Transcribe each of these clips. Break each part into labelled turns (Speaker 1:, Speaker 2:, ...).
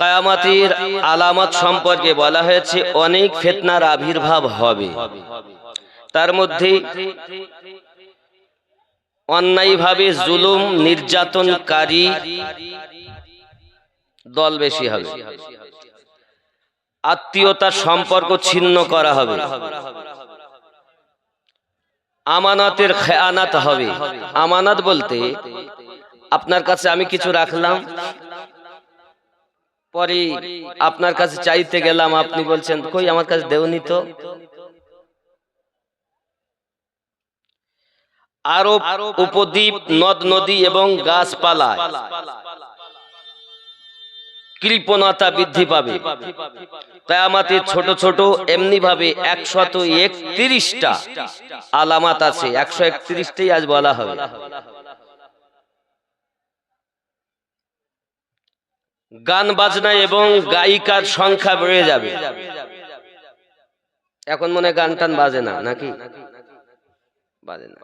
Speaker 1: কায়ামাতির আলামত সম্পর্কে বলা হয়েছে, অনেক ফেতনার আবির্ভাব হবে। তার মধ্যে অন্যায়ভাবে জুলুম, নির্যাতনকারী দল বেশি হবে। আত্মীয়তার সম্পর্ক ছিন্ন করা হবে। আমানতের খেয়ানাত হবে। আমানত বলতে, আপনার কাছে আমি কিছু রাখলাম। পরে আপনার কাছে চাইতে গেলাম, আপনি বলছেন, কই, আমার কাছে দেওনি তো? আরও উপদ্বীপ, নদ নদী এবং গাছপালা কৃপণতা বৃদ্ধি পাবে। কেয়ামাতে ছোট ছোট এমনি ভাবে একশত একত্রিশটা আলামাত আছে। একশো একত্রিশটাই আজ বলা হবে। গান বাজনা এবং গায়িকার সংখ্যা বেড়ে যাবে। এখন মনে গান টান বাজে না, নাকি? বাজে না।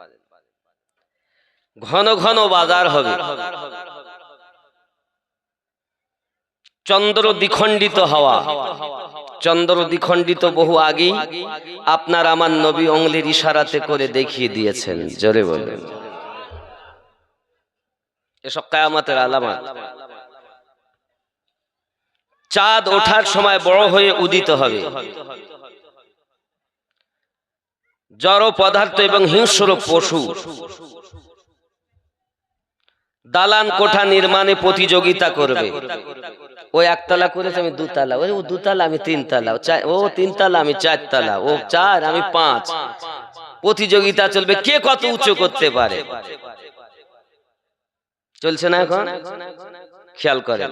Speaker 1: ঘন ঘন বাজার হবে। চন্দ্র দ্বিখণ্ডিত হওয়া। চন্দ্র দ্বিখণ্ডিত বহু আগেই আপনার আমার নবী অঙ্গলির ইশারাতে করে দেখিয়ে দিয়েছেন। জোরে বললেন এসব কায়ামাতের আলামাত। চাঁদ ওঠার সময় বড় হয়ে উদিত হবে। জড় পদার্থ এবং হিংস্র পশু। দালান কোঠা নির্মাণে প্রতিযোগিতা করবে। ও একতলা করেছে, আমি দুতলা। ওই ও দুতলা, আমি তিনতলা। ও তিনতলা, আমি চারতলা। ও চার, আমি পাঁচ। প্রতিযোগিতা চলবে। কে কত উঁচু করতে পারে? চলছে না এখন? খেয়াল করেন।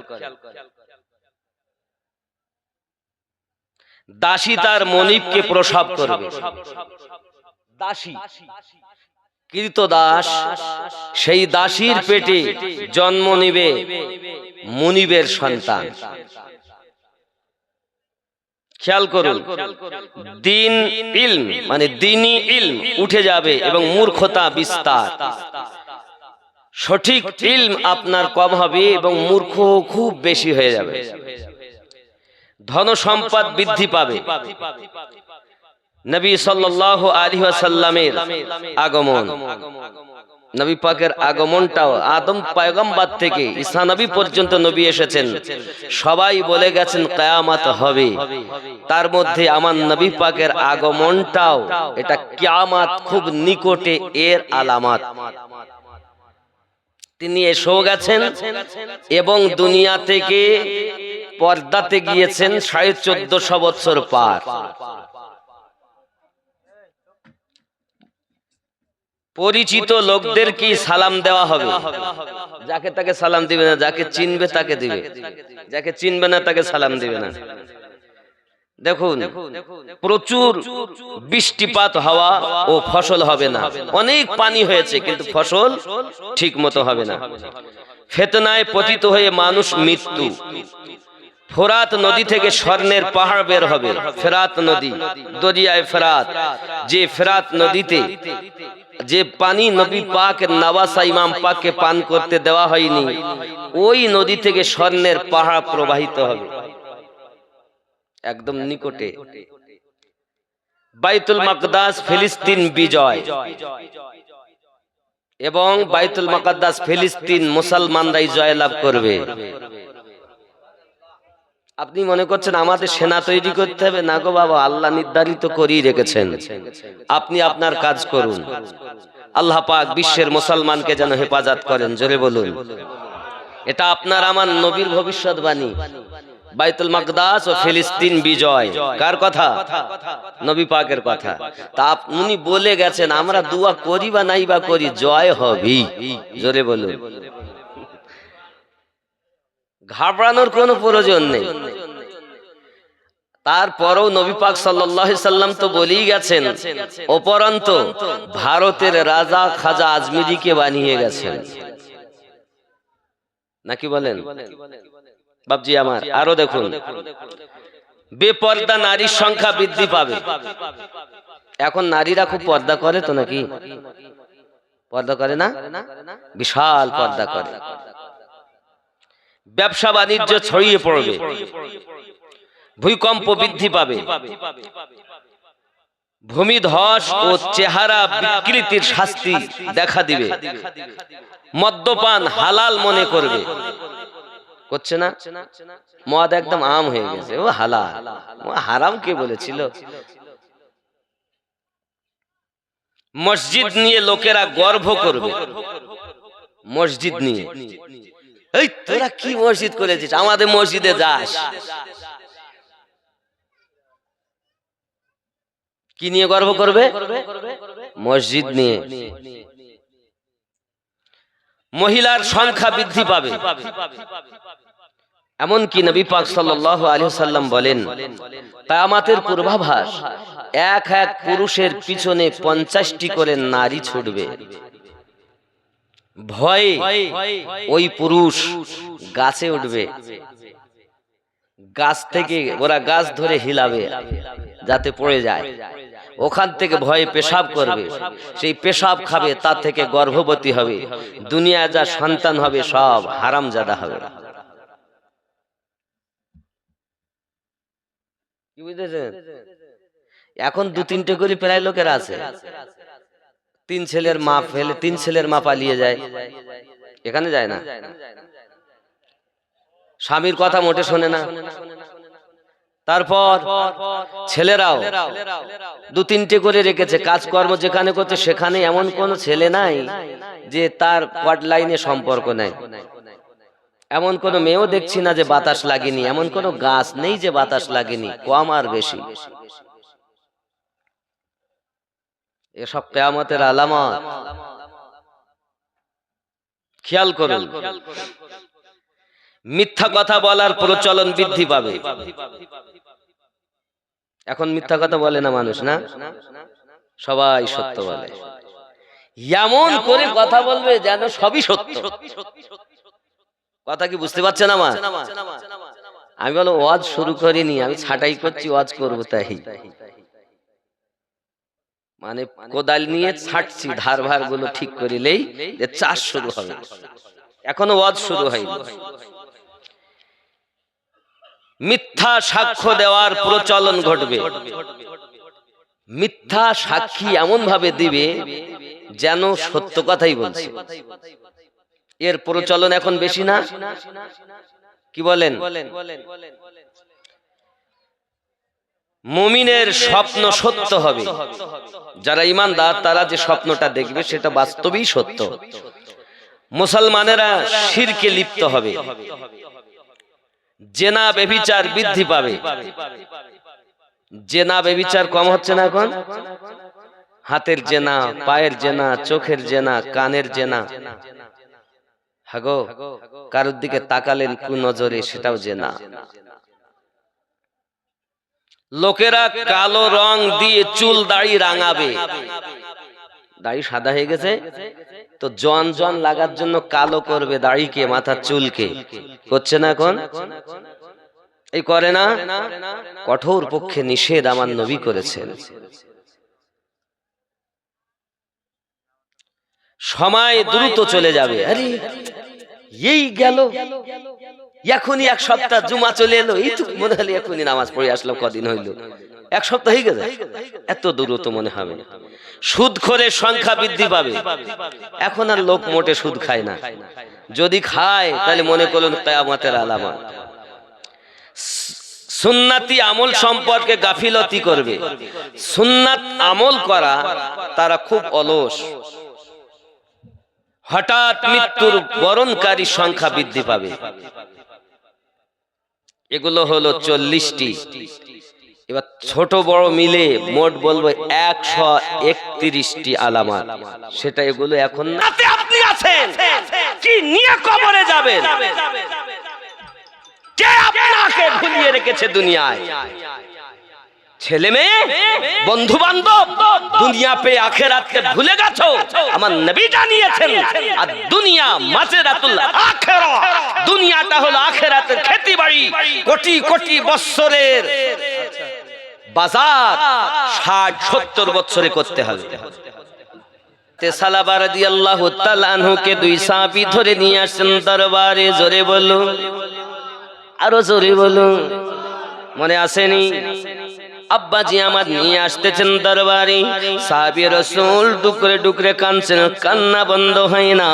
Speaker 1: দাসী তার মনিবকে প্রসব করবে। দাসী। কৃত দাস সেই দাসীর পেটে জন্ম নিবে মুনিবের সন্তান। খেয়াল করুন দিন ইলম মানে দিনই ইলম উঠে যাবে এবং মূর্খতা বিস্তার। সঠিক ইলম আপনার কম হবে এবং মূর্খ খুব বেশি হয়ে যাবে। ধন সম্পদ বৃদ্ধি পাবে। নবী সাল্লাল্লাহু আলাইহি ওয়াসাল্লামের আগমন। নবী পাকের আগমনটাও আদম পয়গম্বর থেকে ঈসা নবী পর্যন্ত নবী এসেছেন। সবাই বলে গেছেন, কিয়ামত হবে। তার মধ্যে আমার নবী পাকের আগমনটাও এটা কেয়ামাত খুব নিকটে এর আলামত। তিনি এসেও গেছেন এবং দুনিয়া থেকে পর্দাতে গিয়েছেন সাড়ে চোদ্দশো বছর পার। পরিচিত লোকদের কি সালাম দেওয়া হবে? যাকে তাকে সালাম দিবে না, যাকে চিনবে তাকে দিবে। যাকে চিনবে না তাকে সালাম দিবে না। দেখুন, প্রচুর বৃষ্টিপাত হওয়া ও ফসল হবে না। অনেক পানি হয়েছে, কিন্তু ফসল ঠিক মতো হবে না। ফেতনায় পতিত হয়ে মানুষ মৃত্যু। ফোরাত নদী থেকে স্বর্ণের পাহাড় বের হবে। ফেরাত নদী, দরিয়ায় ফেরাত। যে ফেরাত নদীতে, যে পানি নবী পাক নওয়াসা ইমাম পাককে পান করতে দেওয়া হয়নি, ওই নদী থেকে স্বর্ণের পাহাড় প্রবাহিত হবে। একদম নিকটে। বাইতুল মাকদাস, ফিলিস্তিন বিজয়। এবং বাইতুল মাকদাস, ফিলিস্তিন মুসলমানরাই জয়লাভ করবে। আপনি মনে করছেন আমাদের সেনা তৈরি করতে হবে? না গো বাবা আল্লাহ নির্ধারিত করেই রেখেছেন। আপনি আপনার কাজ করুন। আল্লাহ পাক বিশ্বের মুসলমানকে যেন হেফাজত করেন। জোরে বলুন। এটা আপনার আমার নবীর ভবিষ্যৎবাণী। বাইতুল মাকদাস ও ফিলিস্তিন বিজয়। কার কথা? নবী পাকের কথা। তা উনি বলে গেছেন আমরা দুয়া করি বা নাই বা করি জয় হবি। জোরে বলুন। ঘাবড়ানোর কোনো প্রয়োজন নেই। তারপরও নবী পাক সাল্লাম তো বলেই গেছেন অপরন্ত ভারতের রাজা খাজা আজমিরিকে বানিয়ে গেছেন। নাকি বলেন? বাবজি আমার, আরও দেখুন। বেপর্দা নারীর সংখ্যা বৃদ্ধি পাবে। এখন নারীরা খুব পর্দা করে তো নাকি? পর্দা করে না? বিশাল পর্দা করে। ব্যবসা বাণিজ্য ছড়িয়ে পড়বে। ভূমিকম্প বৃদ্ধি পাবে। ভূমিধস ও চেহারা বিকৃতির শাস্তি দেখা দিবে। মদ্যপান হালাল মনে করবে। করছে না? মদ একদম আম হয়ে গেছে। ও হালাল। ও হারাম কে বলেছিল? মসজিদ নিয়ে লোকেরা গর্ব করবে। মসজিদ নিয়ে। এই, তোরা কি মসজিদ করেছিস আমাদের মসজিদে যাস। কি নিয়ে গর্ব করবে? মসজিদ নিয়ে। মহিলার সংখ্যা বৃদ্ধি পাবে। এমনকি নবী পাক সাল্লাল্লাহু আলাইহি সাল্লাম বলেন, কিয়ামতের পূর্বাভাস, এক এক পুরুষের পিছনে পঞ্চাশটি করে নারী ছুটবে। ভয়ে ওই পুরুষ গাছে উঠবে। গাছ থেকে ওরা গাছ ধরে হিলাবে, যাতে পড়ে যায়। ওখান থেকে ভয়ে পেশাব করবে। সেই পেশাব খাবে তার থেকে গর্ভবতী হবে। দুনিয়া যা সন্তান হবে, সব হারাম জাদা হবে এখন দু তিনটে করে প্রায় লোকের আছে। তিন ছেলের মা ফেলে তিন ছেলের মা পালিয়ে যায়। এখানে যায় না? স্বামীর কথা মোটে শোনে না। তারপর ছেলেরাও দু তিনটে করে রেখেছে। কাজকর্ম যেখানে করছে সেখানে এমন কোন ছেলে নাই যে তার কোয়ার্ড লাইনে সম্পর্ক নাই। এমন কোন মেয়েও দেখছি না যে বাতাস লাগেনি। এমন কোন গাছ নেই যে বাতাস লাগেনি। কম আর বেশি। এসব কেয়ামতের আলামত। খেয়াল করুন। মিথ্যা কথা বলার প্রচলন বৃদ্ধি পাবে। এখন মিথ্যা কথা বলে না মানুষ, না? সবাই সত্য বলে। এমন করে কথা বলবে যেন সবই সত্য। কথা কি বুঝতে পারছেন আমার? আমি বলো, ওয়াজ শুরু করিনি, আমি ছাটাই করছি, ওয়াজ করব তাই। মানে কোদাল নিয়ে ছাটছি ধার ভারগুলো ঠিক করিলেই যে চাষ শুরু হবে। এখনও ওয়াজ শুরু হয়নি। মিথ্যা সাক্ষ্য দেওয়ার প্রচলন ঘটবে। মিথ্যা সাক্ষী এমন ভাবে দিবে যেন সত্য কথাই বলছে। এর প্রচলন এখন বেশি না? কি বলেন? মুমিনের স্বপ্ন সত্য হবে। যারা ইমানদার, তারা যে স্বপ্নটা দেখবে, সেটা বাস্তবেই সত্য। মুসলমানেরা শিরকে লিপ্ত হবে। জেনা বেবিচার বৃদ্ধি পাবে। জেনা বেবিচার কম হচ্ছে না এখন? হাতের জেনা, পায়ের জেনা, চোখের জেনা, কানের জেনা। হাগো, কারোর দিকে তাকালেন কু নজরে, সেটাও জেনা। লোকেরা কালো রং দিয়ে চুল দাড়ি রাঙাবে। দাড়ি সাদা হয়ে গেছে? তো জন জন লাগার জন্য কালো করবে দাড়িকে মাথার চুলকে। করছে না এখন? এই করে না? কঠোর পক্ষে নিষেধ আমার নবী করেছেন। সময় দ্রুত চলে যাবে। আরে, এই গেল। এখনই এক সপ্তাহ জুমা চলে এলো। এই তো মনে হলো এখনই নামাজ পড়ে আসলাম কদিন হইল। এক সপ্তাহ হয়ে গেছে? এত দ্রুত মনে হবে। সুদ করে সংখ্যা বৃদ্ধি পাবে। এখন আর লোক মোটে সুদ খায় না। যদি খায় তাহলে মনে করুন কেয়ামতের আলামা সুন্নাতি আমল সম্পর্কে গাফিলতি করবে। সুন্নাত আমল করা তারা খুব অলস। হঠাৎ মৃত্যুর বরণকারী সংখ্যা বৃদ্ধি পাবে। এগুলো হলো চল্লিশটি। এবার ছোট বড় মিলে মোট বলব একশো একত্রিশটি আলামাত। সেটা এগুলো এখন আপনি আছেন। কি নিয়ে কবরে যাবেন? কে আপনাকে ভুলিয়ে রেখেছে দুনিয়ায়? ছেলে মেয়ে বন্ধু বান্ধব দুনিয়া পে আখেরাতকে ভুলে গেছো? আমার নবী জানিয়েছেন, আর দুনিয়া মাজেরাতুল আখেরা। দুনিয়াটা হলো আখেরাতের খেতি বাড়ি কোটি কোটি বৎসরের বাজার, ষাট, সত্তর বছরে করতে হবে। দুই ধরে নিয়ে আসেন জোরে বলো আরও জোরে বলো মনে আসেনি? আব্বাজি আমার নিয়ে আসতেছেন দরবারে। সাহাবী রসুল ডুকরে ডুকরে কানছেন কান্না বন্ধ হয় না।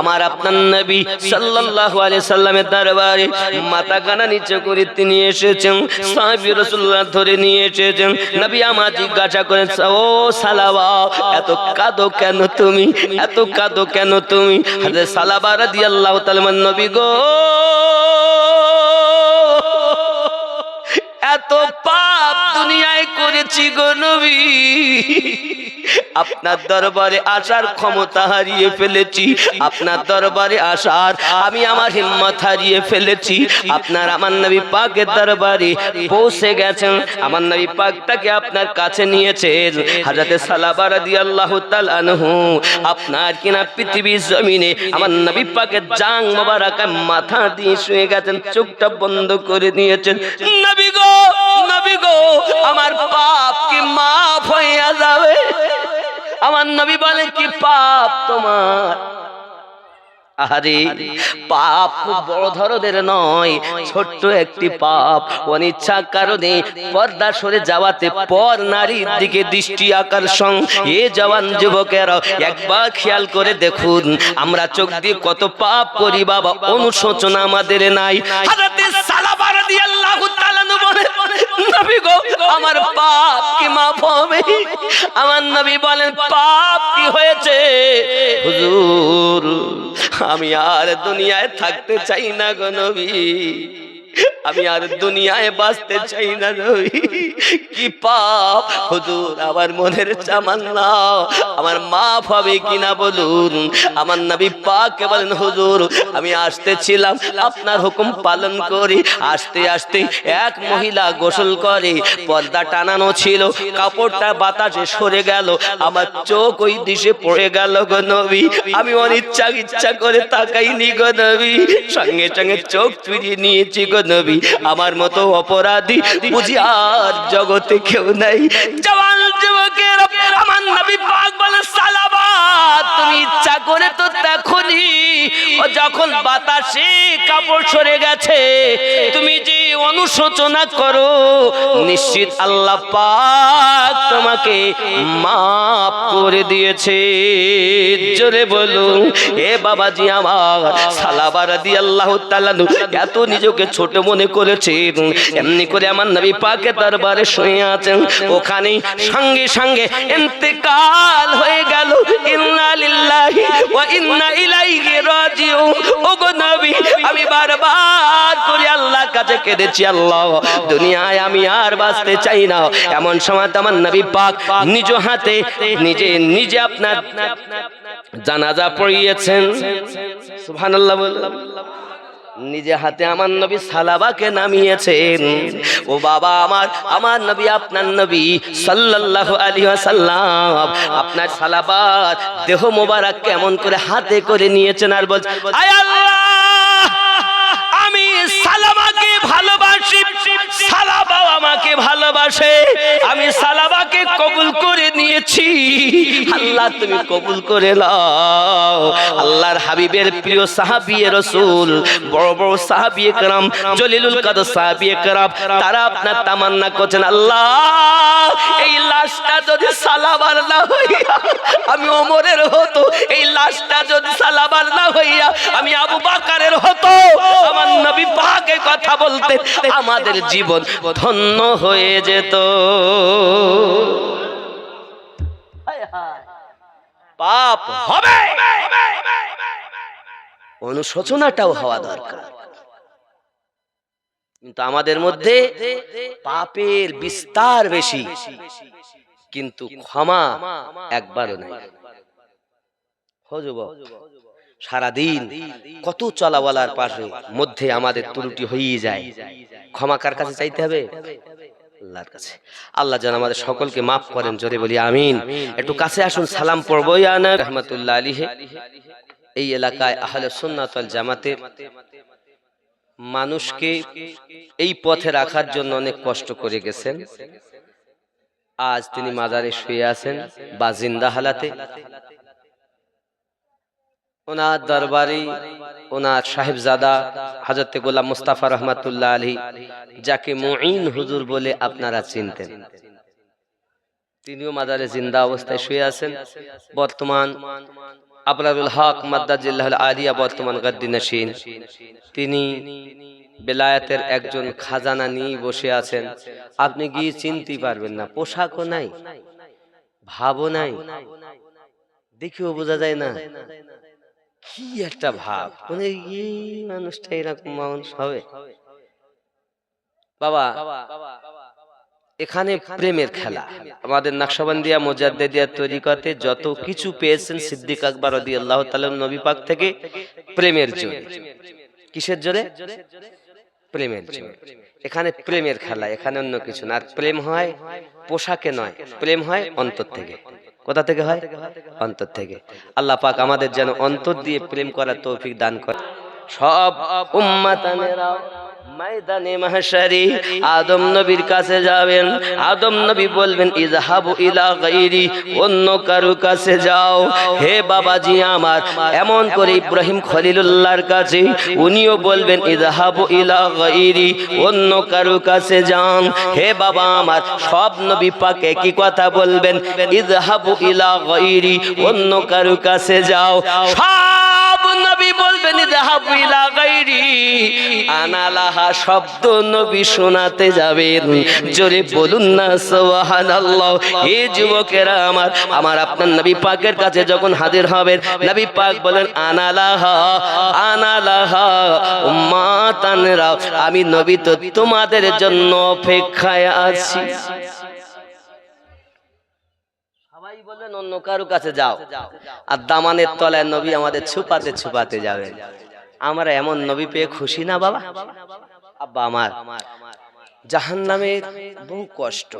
Speaker 1: আমার আপনার নবী সাল্লাল্লাহু আলাইহি সাল্লামের দরবারে মাথা কানা নিচে করে তিনি এসেছেন সাহাবী রাসূলুল্লাহ ধরে নিয়ে এসেছেন। নবী আমার জিজ্ঞাসা করেন ও সালাবা এত কাঁদো কেন তুমি? এত কাঁদো কেন তুমি? সালাবা রাদিয়াল্লাহু তাআলা নবী গো এত পাপ দুনিয়ায় করেছি গো নবী। আপনার দরবারে আসার ক্ষমতা হারিয়ে ফেলেছি। আপনার দরবারে আসার আমি আমার হিম্মত হারিয়ে ফেলেছি। আপনার আমার নবী পাকের দরবারে পৌঁছে গেছেন। আমার নবী পাক তাকে আপনার কাছে নিয়েছেন। হাজাতে সালাবার দিয়ে আল্লাহ তালানহু আপনার কিনা পৃথিবীর জমিনে আমার নবী পাকের জাং মোবারকা মাথা দিয়ে শুয়ে গেছেন, চোখটা বন্ধ করে দিয়েছেন নবী গো নবী গো আমার পাপ কি মাফ হইয়া যাবে? আমার নবী বলে কি পাপ তোমার? আরে পাপ খুব বড় ধরনের নয় ছোট্ট একটি পাপ। অনিচ্ছা কারণে পর্দা সরে যাওয়াতে পর নারীর দিকে দৃষ্টি আকর্ষণ। এ জওয়ান যুবকেরা একবার খেয়াল করে দেখুন। আমরা চোখ দিয়ে কত পাপ করি বাবা অনুশোচনা আমাদের নাই। হাজরাতে সালাবা রাদিয়াল্লাহু তাআলা বলে নবী গো আমার পাপ কি মাফ হবে? আমার নবী বলেন পাপ কি হয়েছে। হুজুর আমি আর দুনিয়ায় থাকতে চাই না গো নবী। আমি আর দুনিয়ায় বাঁচতে চাই না নবী কি পাপ? হুজুর, আমার মনের চামান্না আমার মাফ হবে কিনা বলুন? আমার নবী পাক বলেন, হুজুর, আমি আসতেছিলাম আপনার হুকুম পালন করি। আসতে আসতে এক মহিলা গোসল করে, পর্দা টানানো ছিল, কাপড়টা বাতাসে সরে গেল, আমার চোখ ওই দিশে পড়ে গেল গো নবী। আমি অনিচ্ছা ইচ্ছা করে তাকাইনি গো নবী। সঙ্গে সঙ্গে চোখ ফিরিয়ে নিয়েছি গো নবী। আমার মতো অপরাধী, বুঝি আর জগতে কেউ নাই। জওয়ান যুবকের আমার নবী পাক বলে, সালাবাত, তুমি ইচ্ছা করে তো দেখনি, ও যখন বাতাসে কাপড় সরে গেছে, তুমি যে অনুশোচনা করো। নিশ্চিত আল্লাহ পাক তোমাকে মাফ করে দিয়েছে। জোরে বলুন, এ বাবাজি আমার, সালাবার দি আল্লাহ তাআলা এত নিজেকে ছোট মনে করেছে এমনি করে আমার নবী পাকে দরবারে শুয়ে আছেন। ওখানে সঙ্গে সঙ্গে ইন্তেকাল হয়ে গেল। ইন্না লিল্লাহি ওয়া ইন্না ইলাইহি রাজিউন। ওগো নবী, আমি বারবার করে আল্লাহর কাছে কেঁদেছি আল্লাহ, দুনিয়ায় আমি আর বাঁচতে চাই না। এমন সময় আমার নবী পাক নিজ হাতে, নিজে নিজে আপনার জানাজা পড়িয়েছেন। সুবহানাল্লাহ বললাম নিজে হাতে আমার নবী সালাবাকে নামিয়েছেন। ও বাবা, আমার আমার নবী, আপনার নবী সাল্লাল্লাহু আলাইহি ওয়াসাল্লাম, আপনার সালাবার দেহ মোবারক কেমন করে হাতে করে নিয়েছেন? আর বলছেন আয় আল্লাহ আমি সালামাকে ভালোবাসি সালাবাও আমাকে ভালোবাসে, আমি সালাবাকে কবুল করে নিয়েছি। আল্লাহ, তুমি কবুল করে লাও আল্লাহর হাবিবের প্রিয় সাহাবিয়ে রসুল, বড় বড় সাহাবিয়ে কারাম, জলিলুল কাদের সাহাবিয়ে কারাম, তারা আপনার তামান্না করছেন, আল্লাহ, এই লাশটা যদি সালাবার না হইয়া, আমি ওমরের হতো, এই লাশটা যদি সালাবার না হইয়া, আমি আবু বাকারের হতো। আমার নবী পাকে কথা বলতেন, আমাদের জীবন ধন্য হয়ে যেত। পাপ হবে। অনুশোচনাটাও হওয়া দরকার। কিন্তু আমাদের মধ্যে পাপের বিস্তার বেশি। কিন্তু ক্ষমা একবারও নাই। হো যুবক সারাদিন কত চলাওয়ালার পাশে, মধ্যে আমাদের ত্রুটি হয়েই যায়। ক্ষমা কার কাছে চাইতে হবে? আল্লাহর কাছে। আল্লাহ যেন আমাদের সকলকে মাফ করেন, জোরে বলি আমিন। একটু কাছে আসুন, সালাম পড়ব ইয়ানা রহমতুল্লাহ আলিহে এই এলাকায় আহলে সুন্নাত ওয়াল জামাতের মানুষকে এই পথে রাখার জন্য অনেক কষ্ট করে গেছেন। আজ তিনি মাজারে শুয়ে আছেন, বা জিন্দা হালাতে। ওনার দরবারি ওনার সাহেবজাদা হাজরতে গোলাম মুস্তাফা রহমাতুল্লাহ আলী যাকে মুঈন হুজুর বলে আপনারা চিনতেন। তিনিও মাজারে জিন্দা অবস্থায় শুয়ে আছেন। বর্তমান আবরারুল হক মাদ্দাজিল্লাহ আলিয়া বর্তমান গদ্দি নসীন তিনি বেলায়েতের একজন খাজানা নিয়ে বসে আছেন। আপনি গিয়ে চিনতে পারবেন না? পোশাকও নাই, ভাবও নাই। দেখেও বোঝা যায় না। কি একটা ভাব? মানে এই মানুষটা এরকম মানুষ হবে? বাবা, এখানে প্রেমের খেলা। আমাদের নকশবন্দিয়া, মোজাদ্দেদিয়া তরিকাতে যত কিছু পেয়েছেন সিদ্দিক আকবর রাদিয়াল্লাহু তাআলা নবী পাক থেকে প্রেমের জোরে। কিসের জোরে? প্রেমের জোরে। এখানে প্রেমের খেলা, এখানে অন্য কিছু না। আর প্রেম হয় পোশাকে নয়, প্রেম হয় অন্তর থেকে। কোথা থেকে হয়? অন্তর থেকে। আল্লাহ পাক আমাদের যেন অন্তর দিয়ে প্রেম করার তৌফিক দান করে সব উম্মাতানেরাও ময়দানে মাহশারি, আদম নবীর কাছে যাবেন। আদম নবী বলবেন, ইজহাবু ইলা গাইরি, অন্য কারও কাছে যাও। হে বাবাজি আমার, এমন করে ইব্রাহিম খলিলুল্লাহর কাছে উনিও বলবেন, ইজহাবু ইলা গাইরি, অন্য কারও কাছে যান। হে বাবা আমার, সব নবী পাকে কি কথা বলবেন, ইজহাবু ইলা গাইরি, অন্য কারও কাছে যাও। সব বলবেন আনালাহা শব্দ নবী শোনাতে যাবেন। জোরে বলুন না, সুবহানাল্লাহ। এই যুবকেরা আমার আমার আপনার নবী পাকের কাছে যখন হাজির হবেন, নবী পাক বলেন আনালাহা আনালাহা উম্মাতানরা আমি নবী তো তোমাদের জন্য অপেক্ষায় আছি। অন্য কারও কাছে যাও। আর দামানের তলায় নবী আমাদের ছুপাতে ছুপাতে যাবেন আমরা এমন নবী পেয়ে খুশি না বাবা? আব্বা আমার জাহান নামের বহু কষ্ট।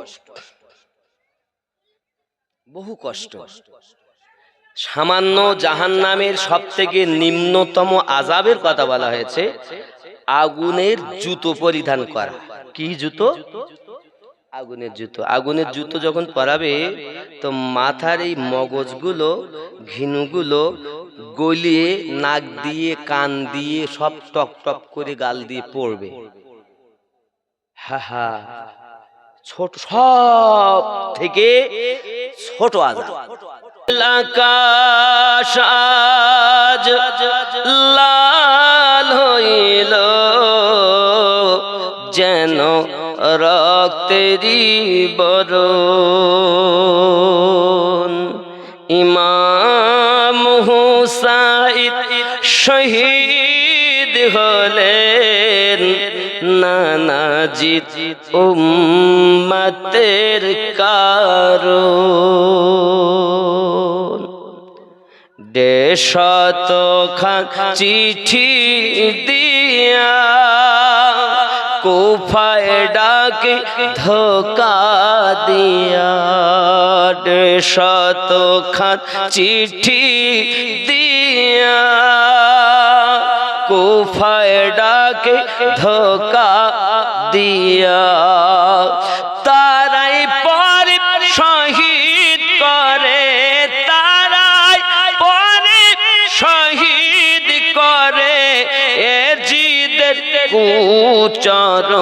Speaker 1: বহু কষ্ট। সামান্য জাহান নামের সব থেকে নিম্নতম আজাবের কথা বলা হয়েছে, আগুনের জুতো পরিধান করা। কি জুতো? আগুনের জুতো। আগুনের জুতো যখন পরাবে তো মাথার এই মগজগুলো ঘিনুগুলো গলিয়ে নাক দিয়ে কান দিয়ে সব টক টক করে গাল দিয়ে পড়বে। হা হা ছোট সব থেকে ছোট আকাশ আজ লাল হইল যেন রক্তেরি বরণ। ইমাম হুসাইদ শহীদ হলেন। নানাজিৎ উম্মতের কারণ। দেশত খান চিঠি দিয়া কোফায় ডাকে ধোকা দিয়া শত খান চিঠি দিয়া। কুফায় ডাকে ধোকা দিয়া কুচরণ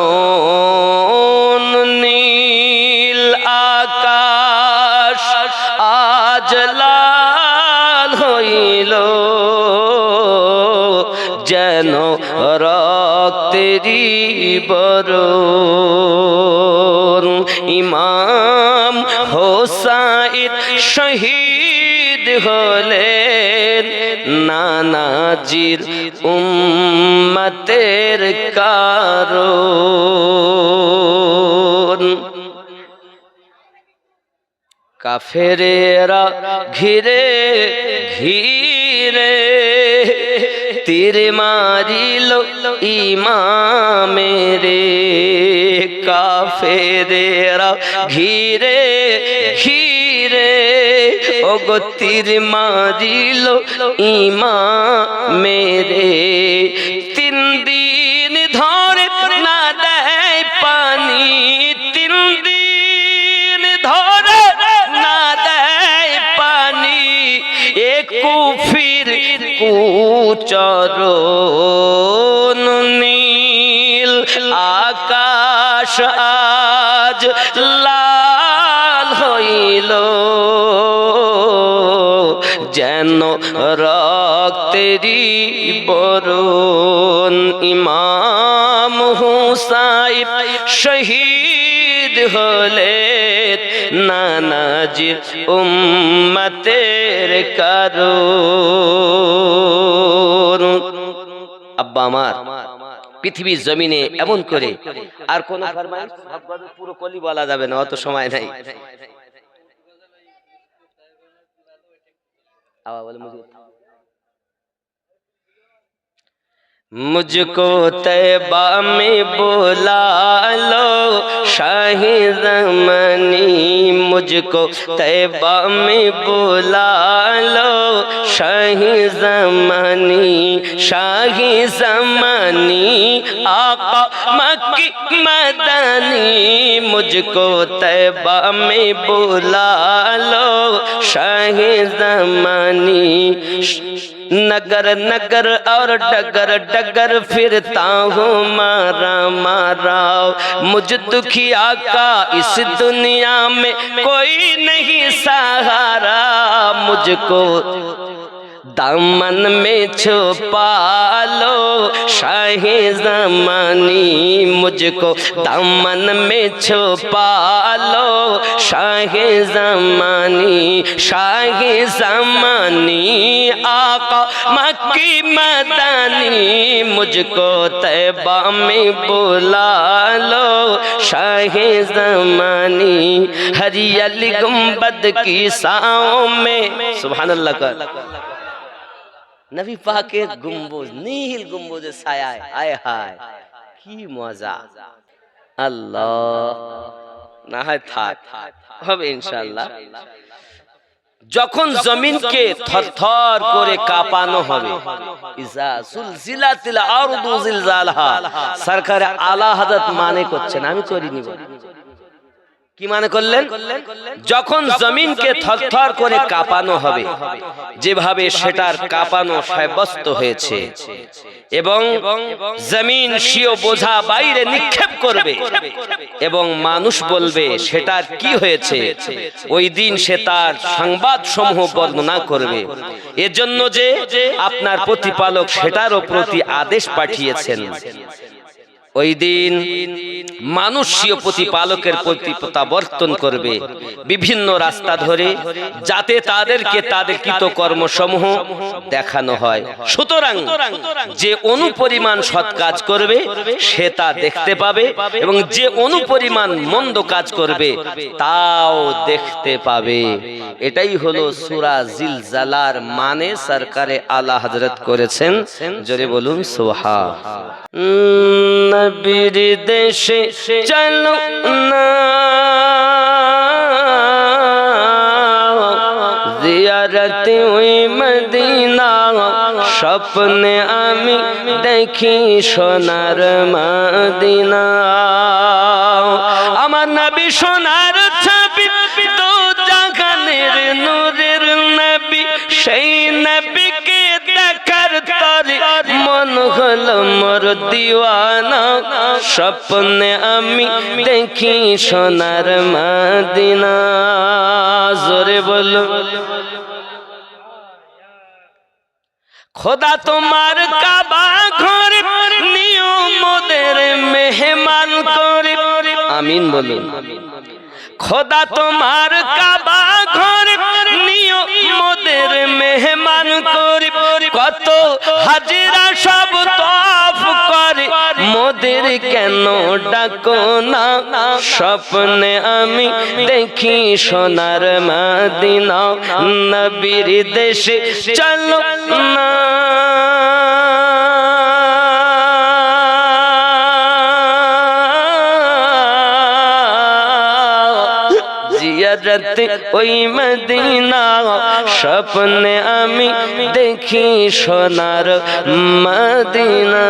Speaker 1: নীল আকাশ আজ লাল হইল যেন রক্তেরি বরণ। ইমাম হোসাইদ শহীদ হলেন নানাজির উম্মতের কারণ। কাফেরেরা ঘিরে ঘিরে তীর মারিল ইমামেরে। কাফেরেরা ঘিরে ঘিরে ওগো তীর মারিল ইমামেরে তিন দিন ধরে না দেয় পানি। তিন দিন ধরে না দেয় পানি। এ কুফির নীল। আকাশ আজ যেন রক্তেরি বরণ ইমাম হুসাইন শহীদ হলে নানাজির উম্মতের কারণ। আব্বা আমার, পৃথিবীর জমিনে এমন করে, আর কোন পুরো কলি বলা যাবে না, অত সময় নাই। আবার বলে मुझको तैबा में बुला लो शाही जमनी मुझको तैबा में बुला लो शाही जमनी शाही जमनी आका मक्की मदनी मुझको तैबा में बुला लो शाही जमनी नगर नगर और डगर डगर फिरता हूँ, मारा मारा। मुझ दुखिया का इस दुनिया में कोई नहीं सहारा। मुझको दामन में छुपा लो शाही जमानी मुझको। दामन में छुपा लो शाही जमानी शाही जमानी। आका मक्की मदनी मुझको तैबा में बुला लो शाही जमानी। हरियल गुंबद की साओं में सुभान अल्लाह का নবী পাকের গম্বুজ নীল গম্বুজের ছায়ায় আয় হায় কি মজা আল্লাহ না হয় থাক হবে ইনশাআল্লাহ যখন জমিনকে থরথর করে কাঁপানো হবে ইজা জিলজালহা সরকার আলা মানে করছেন আমি করিনি। কি মানে করলেন? যখন জমিনকে থরথর করে কাঁপানো হবে যেভাবে সেটার কাঁপানো সাব্যস্ত হয়েছে। এবং জমিন সিও বোঝা বাইরে নিক্ষেপ করবে। এবং মানুষ বলবে সেটার কি হয়েছে? ওই দিন সে তার সংবাদ সমূহ বর্ণনা করবে। এজন্য যে আপনার প্রতিপালক সেটারও প্রতি আদেশ পাঠিয়েছেন। ওই দিন মানুষীয় প্রতিপালকের প্রতি প্রত্যাবর্তন করবে বিভিন্ন রাস্তা ধরে, যাতে তাদেরকে তাদের কৃতকর্ম সমূহ দেখানো হয়। সুতরাং যে অনুপরিমাণ সৎ কাজ করবে, সে তা দেখতে পাবে এবং যে অনুপরিমাণ মন্দ কাজ করবে, তাও দেখতে পাবে। এটাই হলো সুরা জিলজালার মানে সরকারে আলা হজরত করেছেন। জোরে বলুন সোহা নবীর দেশে চলো না। জিয়ারত ওই মদিনা, স্বপ্নে আমি দেখি সোনার মদিনা। আমার নবী সোনার ছবি হলো মোর দিওয়ানা, স্বপ্নে আমি দেখি সোনার মদিনা। জোরে বলো। খোদা তোমার কাবা ঘর নিয়মদের মেহমান করে। আমিন বলুন। খোদা তোমার কাবা ঘর নিয়মদের মেহমান করে। কত হাজিরা সব কেন ডাকো না? স্বপ্নে আমি দেখি সোনার মাদিনা। নবীর দেশে চলো না। জিয়ারত ওই মদিনা স্বপ্নে আমি দেখি সোনার মদিনা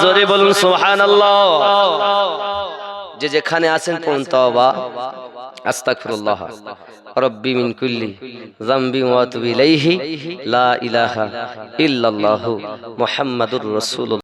Speaker 1: জোরে বলুন সুবহানাল্লাহ যে যেখানে আছেন পড়ুন তওবা? আস্তাগফিরুল্লাহ। রব্বি মিন কুল্লি যামবি ওয়া আতুবু ইলাইহি। লা ইলাহা ইল্লাল্লাহু মুহাম্মাদুর রাসূলুল্লাহ।